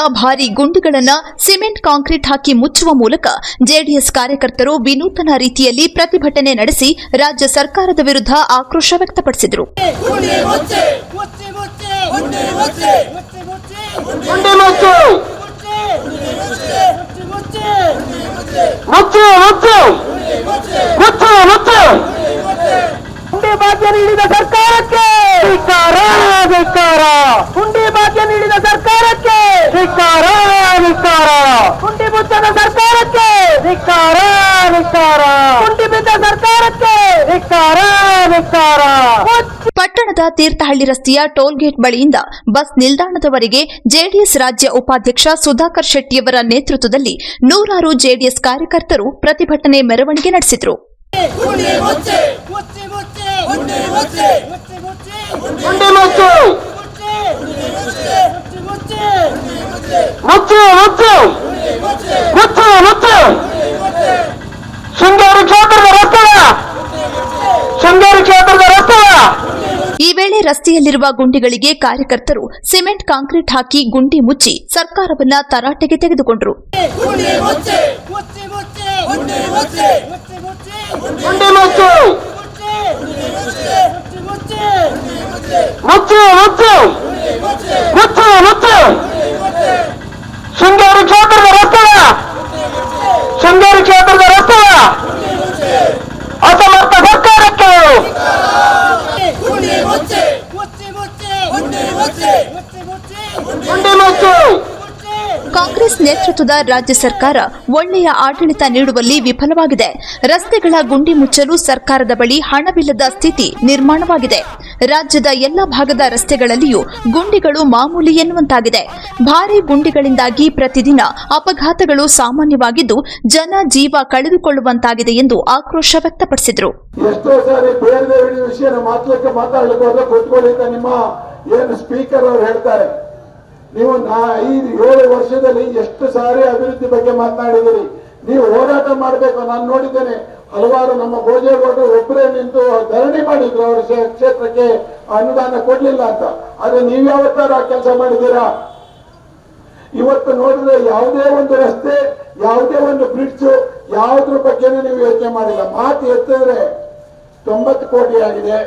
ನೇತೃತ್ವದ ಭಾರಿ ಗುಂಡುಗಳನ್ನು ಸಿಮೆಂಟ್ ಕಾಂಕ್ರೀಟ್ ಹಾಕಿ ಮುಚ್ಚುವ ಮೂಲಕ ಜೆಡಿಎಸ್ ಕಾರ್ಯಕರ್ತರು ವಿನೂತನ ರೀತಿಯಲ್ಲಿ ಪ್ರತಿಭಟನೆ ನಡೆಸಿ ರಾಜ್ಯ ಸರ್ಕಾರದ ವಿರುದ್ಧ ಆಕ್ರೋಶ ವ್ಯಕ್ತಪಡಿಸಿದರು ಮುಚ್ಚಿ ಮುಚ್ಚಿ ಮುಚ್ಚಿ ಮುಚ್ಚಿ ಮುಚ್ಚಿ ಮುಚ್ಚಿ ಮುಚ್ಚಿ ಗುಂಡಿ ಮುಚ್ಚು ಮುಚ್ಚಿ ಮುಚ್ಚಿ ಮುಚ್ಚು ಮುಚ್ಚು ಮುಚ್ಚು ಮುಚ್ಚು ಗುಂಡಿ ಭಾಗ್ಯ ನೀಡಿದ ಸರ್ಕಾರಕ್ಕೆ ಧಿಕ್ಕಾರ ಧಿಕ್ಕಾರ ಗುಂಡಿ ಭಾಗ್ಯ ನೀಡಿದ ಸರ್ಕಾರಕ್ಕೆ ಧಿಕ್ಕಾರ ಗುಂಡಿ ಮುಚ್ಚದ ಸರ್ಕಾರಕ್ಕೆ ಧಿಕ್ಕಾರ ಧಿಕ್ಕಾರ. ಕುಂಟಿ ಬಿದ್ದ ಸರ್ಕಾರಕ್ಕೆ ಧಿಕ್ಕಾರ ಧಿಕ್ಕಾರ. ಪಟ್ಟಣದ ತೀರ್ಥಹಳ್ಳಿ ರಸ್ತೆಯ ಟೋಲ್ಗೇಟ್ ಬಳಿಯಿಂದ ಬಸ್ ನಿಲ್ದಾಣದವರೆಗೆ ಜೆಡಿಎಸ್ ರಾಜ್ಯ ಉಪಾಧ್ಯಕ್ಷ ಸುಧಾಕರ್ ಶೆಟ್ಟಿಯವರ ನೇತೃತ್ವದಲ್ಲಿ ನೂರಾರು ಜೆಡಿಎಸ್ ಕಾರ್ಯಕರ್ತರು ಪ್ರತಿಭಟನೆ ಮೆರವಣಿಗೆ ನಡೆಸಿದರು ಮುಚ್ಚಿ ಮುಚ್ಚಿ ಮುಚ್ಚಿ ಮುಚ್ಚಿ ಮುಚ್ಚಿ ಮುಚ್ಚಿ ಗುಂಡಿ ಮುಚ್ಚು ಮುಚ್ಚಿ ಮುಚ್ಚಿ ಮುಚ್ಚು ಮುಚ್ಚು ಮುಚ್ಚು ಮುಚ್ಚು ಶೃಂಗೇರಿ ಕ್ಷೇತ್ರದ ರಸ್ತೆಯ ಶೃಂಗೇರಿ ಕ್ಷೇತ್ರದ ರಸ್ತೆಯ ಈ ವೇಳೆ ರಸ್ತೆಯಲ್ಲಿರುವ ಗುಂಡಿಗಳಿಗೆ ಕಾರ್ಯಕರ್ತರು ಸಿಮೆಂಟ್ ಕಾಂಕ್ರೀಟ್ ಹಾಕಿ ಗುಂಡಿ ಮುಚ್ಚಿ ಸರ್ಕಾರವನ್ನ ತರಾಟೆಗೆ ತೆಗೆದುಕೊಂಡರು ಗುಂಡಿ ಮುಚ್ಚಿ ಮುಚ್ಚಿ ಮುಚ್ಚು ಮುಚ್ಚು ಮುಚ್ಚು ಮುಚ್ಚು ಶೃಂಗೇರಿ ಕ್ಷೇತ್ರದ ರಸ್ತೆಯ ಶೃಂಗೇರಿ ಕ್ಷೇತ್ರದ ರಸ್ತೆಯ ಅಸಮರ್ಥ ಸರ್ಕಾರಕ್ಕೆ ಮುಚ್ಚಿ ಮುಚ್ಚಿ ಮುಚ್ಚಿ ಮುಚ್ಚಿ ಮುಚ್ಚಿ ಮುಚ್ಚಿ ಗುಂಡಿ ಮುಚ್ಚು ಕಾಂಗ್ರೆಸ್ ನೇತೃತ್ವದ ರಾಜ್ಯ ಸರ್ಕಾರ ಒಳ್ಳೆಯ ಆಡಳಿತ ನೀಡುವಲ್ಲಿ ವಿಫಲವಾಗಿದೆ. ರಸ್ತೆಗಳ ಗುಂಡಿ ಮುಚ್ಚಲು ಸರ್ಕಾರದ ಬಳಿ ಹಣವಿಲ್ಲದ ಸ್ಥಿತಿ ನಿರ್ಮಾಣವಾಗಿದೆ. ರಾಜ್ಯದ ಎಲ್ಲ ಭಾಗದ ರಸ್ತೆಗಳಲ್ಲಿಯೂ ಗುಂಡಿಗಳು ಮಾಮೂಲಿ ಎನ್ನುವಂತಾಗಿದೆ. ಭಾರಿ ಗುಂಡಿಗಳಿಂದಾಗಿ ಪ್ರತಿದಿನ ಅಪಘಾತಗಳು ಸಾಮಾನ್ಯವಾಗಿದ್ದು ಜನ ಜೀವ ಕಳೆದುಕೊಳ್ಳುವಂತಾಗಿದೆ ಎಂದು ಆಕ್ರೋಶ ವ್ಯಕ್ತಪಡಿಸಿದರು. ಏನು ಸ್ಪೀಕರ್ ಅವರು ಹೇಳ್ತಾರೆ. ನೀವು ನಾ ಐದು ಏಳು ವರ್ಷದಲ್ಲಿ ಎಷ್ಟು ಸಾರಿ ಅಭಿವೃದ್ಧಿ ಬಗ್ಗೆ ಮಾತನಾಡಿದಿರಿ ನೀವು ಹೋರಾಟ ಮಾಡಬೇಕು, ನಾನು ನೋಡಿದ್ದೇನೆ. ಹಲವಾರು ನಮ್ಮ ಭೋಜೇಗೌಡರು ಒಬ್ಬರೇ ನಿಂತು ಧರಣಿ ಮಾಡಿದ್ರು, ಅವರ ಕ್ಷೇತ್ರಕ್ಕೆ ಅನುದಾನ ಕೊಡ್ಲಿಲ್ಲ ಅಂತ. ಆದ್ರೆ ನೀವು ಯಾವತ್ತಾರ ಕೆಲಸ ಮಾಡಿದ್ದೀರಾ? ಇವತ್ತು ನೋಡಿದ್ರೆ ಯಾವುದೇ ಒಂದು ರಸ್ತೆ, ಯಾವುದೇ ಒಂದು ಬ್ರಿಡ್ಜ್, ಯಾವುದ್ರ ಬಗ್ಗೆನೂ ನೀವು ಯೋಚನೆ ಮಾಡಿಲ್ಲ. ಮಾತು ಎತ್ತಿದ್ರೆ ತೊಂಬತ್ತು ಕೋಟಿ ಆಗಿದೆ.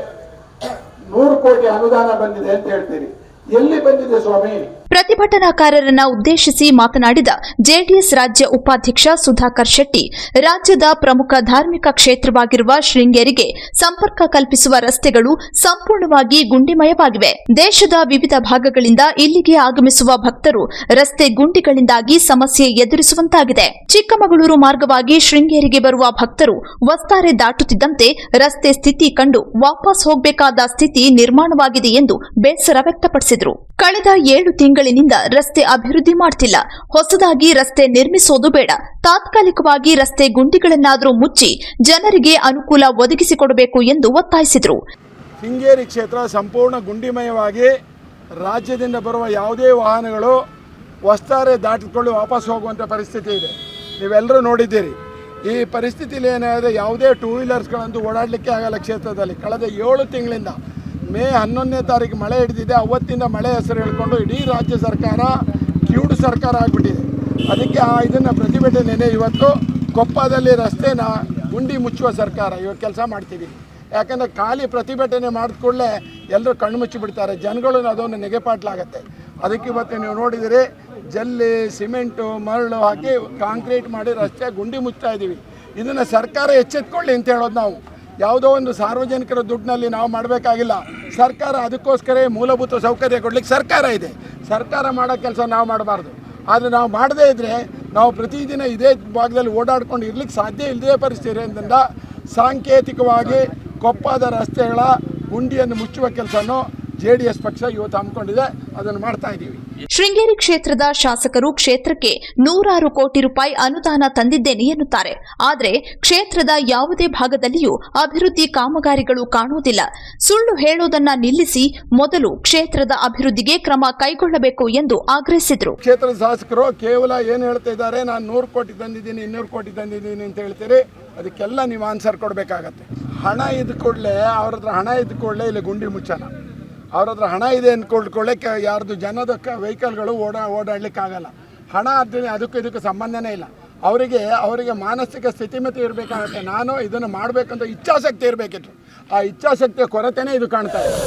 ನೂರು ಕೋಟಿ ಅನುದಾನ ಬಂದಿದೆ ಅಂತ ಹೇಳ್ತೀರಿ. ಎಲ್ಲಿ ಬಂದಿದೆ ಸ್ವಾಮಿ? ಪ್ರತಿಭಟನಾಕಾರರನ್ನ ಉದ್ದೇಶಿಸಿ ಮಾತನಾಡಿದ ಜೆಡಿಎಸ್ ರಾಜ್ಯ ಉಪಾಧ್ಯಕ್ಷ ಸುಧಾಕರ್ ಶೆಟ್ಟಿ, ರಾಜ್ಯದ ಪ್ರಮುಖ ಧಾರ್ಮಿಕ ಕ್ಷೇತ್ರವಾಗಿರುವ ಶೃಂಗೇರಿಗೆ ಸಂಪರ್ಕ ಕಲ್ಪಿಸುವ ರಸ್ತೆಗಳು ಸಂಪೂರ್ಣವಾಗಿ ಗುಂಡಿಮಯವಾಗಿವೆ. ದೇಶದ ವಿವಿಧ ಭಾಗಗಳಿಂದ ಇಲ್ಲಿಗೆ ಆಗಮಿಸುವ ಭಕ್ತರು ರಸ್ತೆ ಗುಂಡಿಗಳಿಂದಾಗಿ ಸಮಸ್ಯೆ ಎದುರಿಸುವಂತಾಗಿದೆ. ಚಿಕ್ಕಮಗಳೂರು ಮಾರ್ಗವಾಗಿ ಶೃಂಗೇರಿಗೆ ಬರುವ ಭಕ್ತರು ವಸ್ತಾರೆ ದಾಟುತ್ತಿದ್ದಂತೆ ರಸ್ತೆ ಸ್ಥಿತಿ ಕಂಡು ವಾಪಸ್ ಹೋಗಬೇಕಾದ ಸ್ಥಿತಿ ನಿರ್ಮಾಣವಾಗಿದೆ ಎಂದು ಬೇಸರ ವ್ಯಕ್ತಪಡಿಸಿದರು. ಕಳೆದ ಏಳು ತಿಂಗಳಿನಿಂದ ರಸ್ತೆ ಅಭಿವೃದ್ಧಿ ಮಾಡ್ತಿಲ್ಲ. ಹೊಸದಾಗಿ ರಸ್ತೆ ನಿರ್ಮಿಸೋದು ಬೇಡ. ತಾತ್ಕಾಲಿಕವಾಗಿ ರಸ್ತೆ ಗುಂಡಿಗಳನ್ನಾದರೂ ಮುಚ್ಚಿ ಜನರಿಗೆ ಅನುಕೂಲ ಒದಗಿಸಿಕೊಡಬೇಕು ಎಂದು ಒತ್ತಾಯಿಸಿದರು. ಶೃಂಗೇರಿ ಕ್ಷೇತ್ರ ಸಂಪೂರ್ಣ ಗುಂಡಿಮಯವಾಗಿ ರಾಜ್ಯದಿಂದ ಬರುವ ಯಾವುದೇ ವಾಹನಗಳು ವಸ್ತಾರೆ ದಾಟಿಕೊಂಡು ವಾಪಸ್ ಹೋಗುವಂಥ ಪರಿಸ್ಥಿತಿ ಇದೆ. ನೀವೆಲ್ಲರೂ ನೋಡಿದ್ದೀರಿ. ಈ ಪರಿಸ್ಥಿತಿಯಲ್ಲಿ ಏನಾದರೆ ಯಾವುದೇ ಟೂ ವೀಲರ್ಸ್ಗಳಂತೂ ಓಡಾಡಲಿಕ್ಕೆ ಆಗಲ್ಲ ಕ್ಷೇತ್ರದಲ್ಲಿ. ಕಳೆದ ಏಳು ತಿಂಗಳಿಂದ ಮೇ ಹನ್ನೊಂದನೇ ತಾರೀಕು ಮಳೆ ಹಿಡಿದಿದೆ. ಅವತ್ತಿಂದ ಮಳೆ ಹೆಸರು ಹೇಳ್ಕೊಂಡು ಇಡೀ ರಾಜ್ಯ ಸರ್ಕಾರ ಕ್ಯೂಡ್ ಸರ್ಕಾರ ಆಗಿಬಿಟ್ಟಿದೆ. ಅದಕ್ಕೆ ಆ ಇದನ್ನು ಪ್ರತಿಭಟನೆ ಇವತ್ತು ಕೊಪ್ಪದಲ್ಲಿ ರಸ್ತೆನ ಗುಂಡಿ ಮುಚ್ಚುವ ಸರ್ಕಾರ. ಇವಾಗ ಕೆಲಸ ಮಾಡ್ತೀವಿ. ಯಾಕಂದರೆ ಖಾಲಿ ಪ್ರತಿಭಟನೆ ಮಾಡಿದ ಕೂಡಲೇ ಎಲ್ಲರೂ ಕಣ್ಣು ಮುಚ್ಚಿಬಿಡ್ತಾರೆ. ಜನಗಳು ಅದೊಂದು ನೆಗೆಪಾಟ್ಲಾಗತ್ತೆ. ಅದಕ್ಕೆ ಇವತ್ತು ನೀವು ನೋಡಿದಿರಿ, ಜಲ್ಲಿ, ಸಿಮೆಂಟು, ಮರಳು ಹಾಕಿ ಕಾಂಕ್ರೀಟ್ ಮಾಡಿ ರಸ್ತೆ ಗುಂಡಿ ಮುಚ್ತಾ ಇದ್ದೀವಿ. ಇದನ್ನು ಸರ್ಕಾರ ಎಚ್ಚೆತ್ಕೊಳ್ಳಿ ಅಂತ ಹೇಳೋದು ನಾವು. ಯಾವುದೋ ಒಂದು ಸಾರ್ವಜನಿಕರ ದುಡ್ಡಿನಲ್ಲಿ ನಾವು ಮಾಡಬೇಕಾಗಿಲ್ಲ. ಸರ್ಕಾರ ಅದಕ್ಕೋಸ್ಕರ ಮೂಲಭೂತ ಸೌಕರ್ಯ ಕೊಡಲಿಕ್ಕೆ ಸರ್ಕಾರ ಇದೆ. ಸರ್ಕಾರ ಮಾಡೋ ಕೆಲಸ ನಾವು ಮಾಡಬಾರ್ದು. ಆದರೆ ನಾವು ಮಾಡದೇ ಇದ್ದರೆ ನಾವು ಪ್ರತಿದಿನ ಇದೇ ಭಾಗದಲ್ಲಿ ಓಡಾಡ್ಕೊಂಡು ಇರ್ಲಿಕ್ಕೆ ಸಾಧ್ಯ ಇಲ್ಲದೇ ಪರಿಸ್ಥಿತಿ ಇರೋದ್ರಿಂದ ಸಾಂಕೇತಿಕವಾಗಿ ಕೊಪ್ಪದ ರಸ್ತೆಗಳ ಗುಂಡಿಯನ್ನು ಮುಚ್ಚುವ ಕೆಲಸನೂ ಜೆ ಡಿ ಎಸ್ ಪಕ್ಷ ಇವತ್ತು ಹಮ್ಮಿಕೊಂಡಿದೆ ಅದನ್ನು ಮಾಡ್ತಾ ಇದ್ದೀವಿ. ಶೃಂಗೇರಿ ಕ್ಷೇತ್ರದ ಶಾಸಕರು ಕ್ಷೇತ್ರಕ್ಕೆ ನೂರಾರು ಕೋಟಿ ರೂಪಾಯಿ ಅನುದಾನ ತಂದಿದ್ದೇನೆ ಎನ್ನುತ್ತಾರೆ. ಆದರೆ ಕ್ಷೇತ್ರದ ಯಾವುದೇ ಭಾಗದಲ್ಲಿಯೂ ಅಭಿವೃದ್ಧಿ ಕಾಮಗಾರಿಗಳು ಕಾಣುವುದಿಲ್ಲ ಸುಳ್ಳು ಹೇಳೋದನ್ನ ನಿಲ್ಲಿಸಿ ಮೊದಲು ಕ್ಷೇತ್ರದ ಅಭಿವೃದ್ಧಿಗೆ ಕ್ರಮ ಕೈಗೊಳ್ಳಬೇಕು ಎಂದು ಆಗ್ರಹಿಸಿದರು. ಕ್ಷೇತ್ರದ ಶಾಸಕರು ಕೇವಲ ಏನು ಹೇಳ್ತಾ ಇದ್ದಾರೆ ನಾನು ನೂರು ಕೋಟಿ ತಂದಿದ್ದೀನಿ ಇನ್ನೂರು ಕೋಟಿ ತಂದಿದ್ದೀನಿ ಅಂತ ಹೇಳ್ತೀರಿ ಅದಕ್ಕೆಲ್ಲ ನೀವು ಆನ್ಸರ್ ಕೊಡಬೇಕಾಗತ್ತೆ. ಹಣ ಇದ್ದ ಕೂಡಲೇ ಅವ್ರ ಹತ್ರ ಹಣ ಇದ್ದ ಕೂಡಲೇ ಇಲ್ಲಿ ಗುಂಡಿ ಮುಚ್ಚಲ್ಲ. ಅವ್ರ ಹತ್ರ ಹಣ ಇದೆ ಅಂದ್ಕೊಳ್ಕೊಳ್ಳೋಕ್ಕೆ ಯಾರ್ದು ಜನದ ವೆಹಿಕಲ್ಗಳು ಓಡಾ, ಓಡಾಡ್ಲಿಕ್ಕಾಗಲ್ಲ. ಹಣ ಅದಕ್ಕೆ ಇದಕ್ಕೆ ಸಂಬಂಧನೇ ಇಲ್ಲ. ಅವರಿಗೆ ಅವರಿಗೆ ಮಾನಸಿಕ ಸ್ಥಿತಿಮತಿ ಇರಬೇಕಾಗುತ್ತೆ. ನಾನು ಇದನ್ನು ಮಾಡಬೇಕಂತ ಇಚ್ಛಾಶಕ್ತಿ ಇರಬೇಕಿತ್ತು. ಆ ಇಚ್ಛಾಶಕ್ತಿಯ ಕೊರತೆನೇ ಇದು ಕಾಣ್ತಾ ಇದೆ.